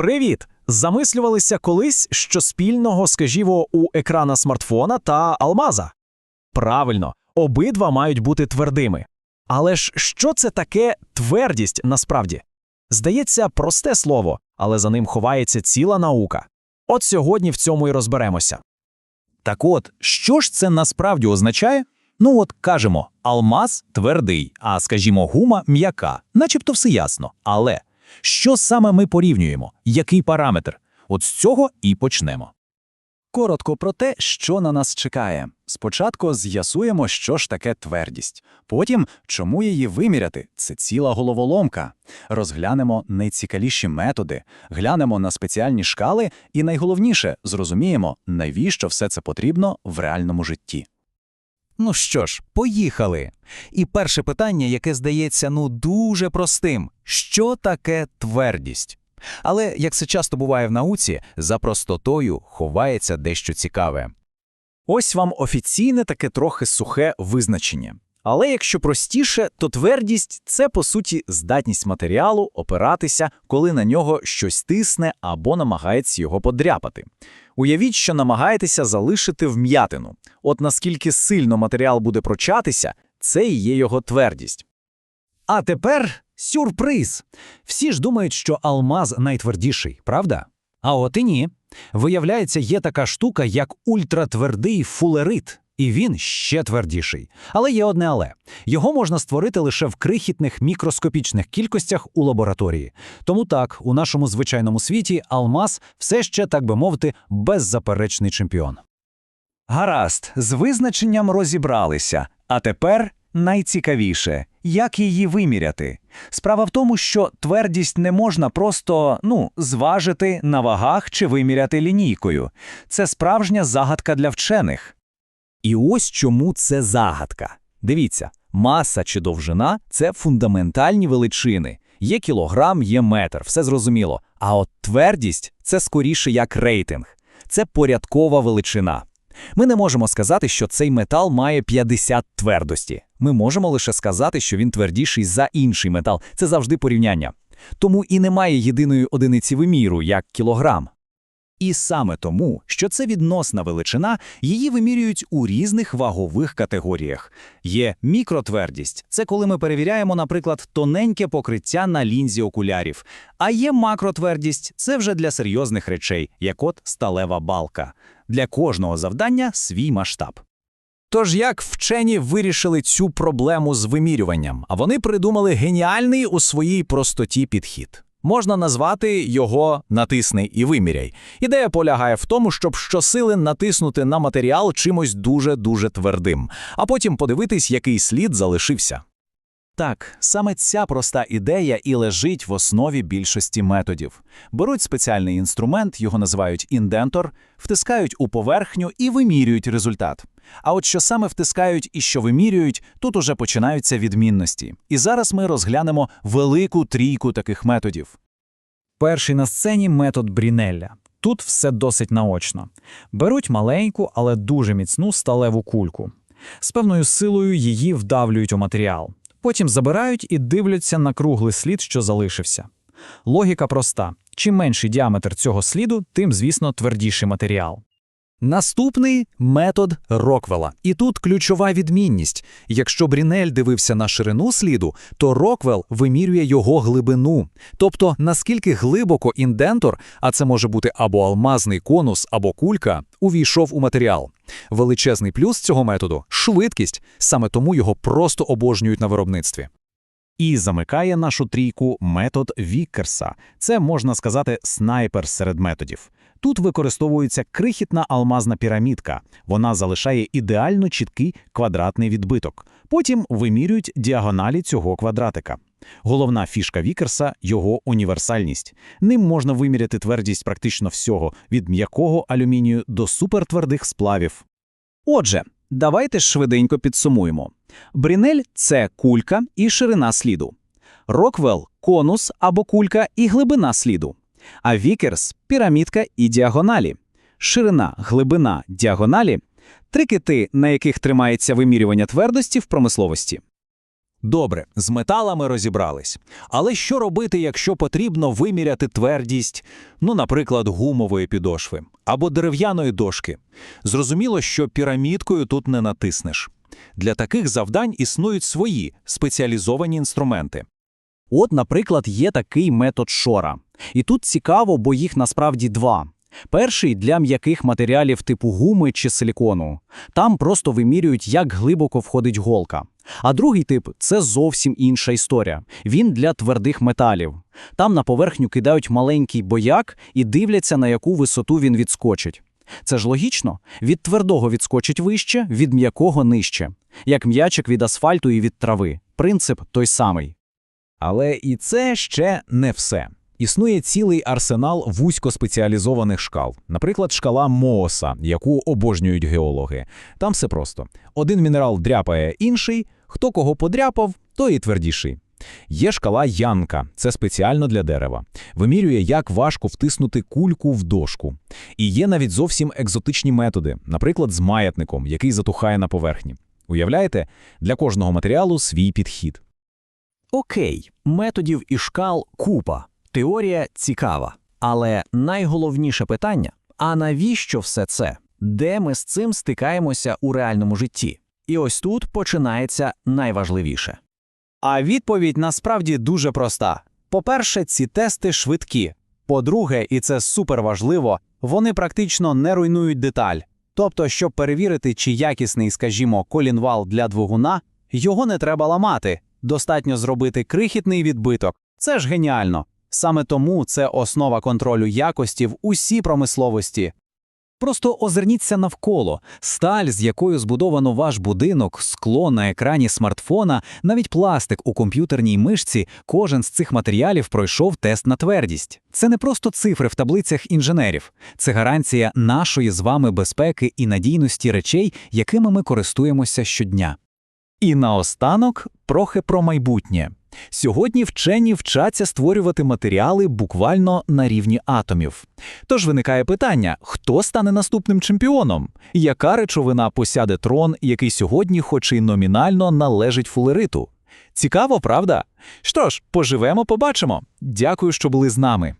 Привіт! Замислювалися колись, що спільного, скажімо, у екрана смартфона та алмаза? Правильно, обидва мають бути твердими. Але ж що це таке твердість насправді? Здається, просте слово, але за ним ховається ціла наука. От сьогодні в цьому і розберемося. Так от, що ж це насправді означає? Ну от кажемо, алмаз твердий, а скажімо, гума м'яка, начебто все ясно. Але що саме ми порівнюємо? Який параметр? От з цього і почнемо. Коротко про те, що на нас чекає. Спочатку з'ясуємо, що ж таке твердість. Потім, чому її виміряти це ціла головоломка. Розглянемо найцікавіші методи, глянемо на спеціальні шкали і найголовніше зрозуміємо, навіщо все це потрібно в реальному житті. Ну що ж, поїхали. І перше питання, яке здається ну дуже простим: що таке твердість? Але, як це часто буває в науці, за простотою ховається дещо цікаве. Ось вам офіційне таке трохи сухе визначення. Але якщо простіше, то твердість це по суті здатність матеріалу опиратися, коли на нього щось тисне або намагається його подряпати. Уявіть, що намагаєтеся залишити вм'ятину. От наскільки сильно матеріал буде прочатися, це і є його твердість. А тепер сюрприз. Всі ж думають, що алмаз найтвердіший, правда? А от і ні. Виявляється, є така штука, як ультратвердий фулерит. І він ще твердіший. Але є одне але. Його можна створити лише в крихітних мікроскопічних кількостях у лабораторії. Тому так, у нашому звичайному світі алмаз все ще, так би мовити, беззаперечний чемпіон. Гаразд, з визначенням розібралися. А тепер найцікавіше як її виміряти. Справа в тому, що твердість не можна просто ну, зважити на вагах чи виміряти лінійкою. Це справжня загадка для вчених. І ось чому це загадка. Дивіться, маса чи довжина це фундаментальні величини. Є кілограм, є метр, все зрозуміло. А от твердість це скоріше як рейтинг, це порядкова величина. Ми не можемо сказати, що цей метал має 50 твердості. Ми можемо лише сказати, що він твердіший за інший метал. Це завжди порівняння. Тому і немає єдиної одиниці виміру, як кілограм. І саме тому, що це відносна величина, її вимірюють у різних вагових категоріях. Є мікротвердість це коли ми перевіряємо, наприклад, тоненьке покриття на лінзі окулярів. А є макротвердість це вже для серйозних речей, як от сталева балка. Для кожного завдання свій масштаб. Тож як вчені вирішили цю проблему з вимірюванням, а вони придумали геніальний у своїй простоті підхід. Можна назвати його натисни і виміряй. Ідея полягає в тому, щоб щосили натиснути на матеріал чимось дуже-дуже твердим, а потім подивитись, який слід залишився. Так, саме ця проста ідея і лежить в основі більшості методів. Беруть спеціальний інструмент, його називають індентор, втискають у поверхню і вимірюють результат. А от що саме втискають і що вимірюють, тут уже починаються відмінності. І зараз ми розглянемо велику трійку таких методів. Перший на сцені метод Брінелля. Тут все досить наочно. Беруть маленьку, але дуже міцну сталеву кульку. З певною силою її вдавлюють у матеріал. Потім забирають і дивляться на круглий слід, що залишився. Логіка проста: чим менший діаметр цього сліду, тим, звісно, твердіший матеріал. Наступний метод Роквела. І тут ключова відмінність. Якщо Брінель дивився на ширину сліду, то Роквел вимірює його глибину. Тобто, наскільки глибоко індентор, а це може бути або алмазний конус, або кулька, увійшов у матеріал. Величезний плюс цього методу швидкість, саме тому його просто обожнюють на виробництві. І замикає нашу трійку метод Віккерса. Це можна сказати снайпер серед методів. Тут використовується крихітна алмазна пірамідка. Вона залишає ідеально чіткий квадратний відбиток. Потім вимірюють діагоналі цього квадратика. Головна фішка Вікерса його універсальність. Ним можна виміряти твердість практично всього від м'якого алюмінію до супертвердих сплавів. Отже, давайте швиденько підсумуємо. Брінель це кулька і ширина сліду. Роквелл конус або кулька і глибина сліду. А Вікерс пірамідка і діагоналі. Ширина, глибина, діагоналі три кити, на яких тримається вимірювання твердості в промисловості. Добре, з металами розібрались. Але що робити, якщо потрібно виміряти твердість, ну, наприклад, гумової підошви або дерев'яної дошки? Зрозуміло, що пірамідкою тут не натиснеш. Для таких завдань існують свої спеціалізовані інструменти. От, наприклад, є такий метод шора. І тут цікаво, бо їх насправді два. Перший для м'яких матеріалів типу гуми чи силікону. Там просто вимірюють, як глибоко входить голка. А другий тип це зовсім інша історія. Він для твердих металів. Там на поверхню кидають маленький бояк і дивляться, на яку висоту він відскочить. Це ж логічно. Від твердого відскочить вище, від м'якого нижче. Як м'ячик від асфальту і від трави. Принцип той самий. Але і це ще не все. Існує цілий арсенал вузькоспеціалізованих шкал, наприклад, шкала Мооса, яку обожнюють геологи. Там все просто: один мінерал дряпає інший, хто кого подряпав, той і твердіший. Є шкала Янка, це спеціально для дерева. Вимірює, як важко втиснути кульку в дошку. І є навіть зовсім екзотичні методи, наприклад, з маятником, який затухає на поверхні. Уявляєте, для кожного матеріалу свій підхід. Окей, методів і шкал купа. Теорія цікава. Але найголовніше питання: а навіщо все це? Де ми з цим стикаємося у реальному житті? І ось тут починається найважливіше. А відповідь насправді дуже проста. По-перше, ці тести швидкі. По-друге, і це суперважливо, вони практично не руйнують деталь. Тобто, щоб перевірити, чи якісний, скажімо, колінвал для двигуна, його не треба ламати. Достатньо зробити крихітний відбиток. Це ж геніально. Саме тому це основа контролю якості в усій промисловості. Просто озирніться навколо. Сталь, з якою збудовано ваш будинок, скло на екрані смартфона, навіть пластик у комп'ютерній мишці, кожен з цих матеріалів пройшов тест на твердість. Це не просто цифри в таблицях інженерів, це гарантія нашої з вами безпеки і надійності речей, якими ми користуємося щодня. І наостанок трохи про майбутнє. Сьогодні вчені вчаться створювати матеріали буквально на рівні атомів. Тож виникає питання: хто стане наступним чемпіоном? Яка речовина посяде трон, який сьогодні, хоч і номінально, належить фулериту? Цікаво, правда? Що ж, поживемо, побачимо. Дякую, що були з нами.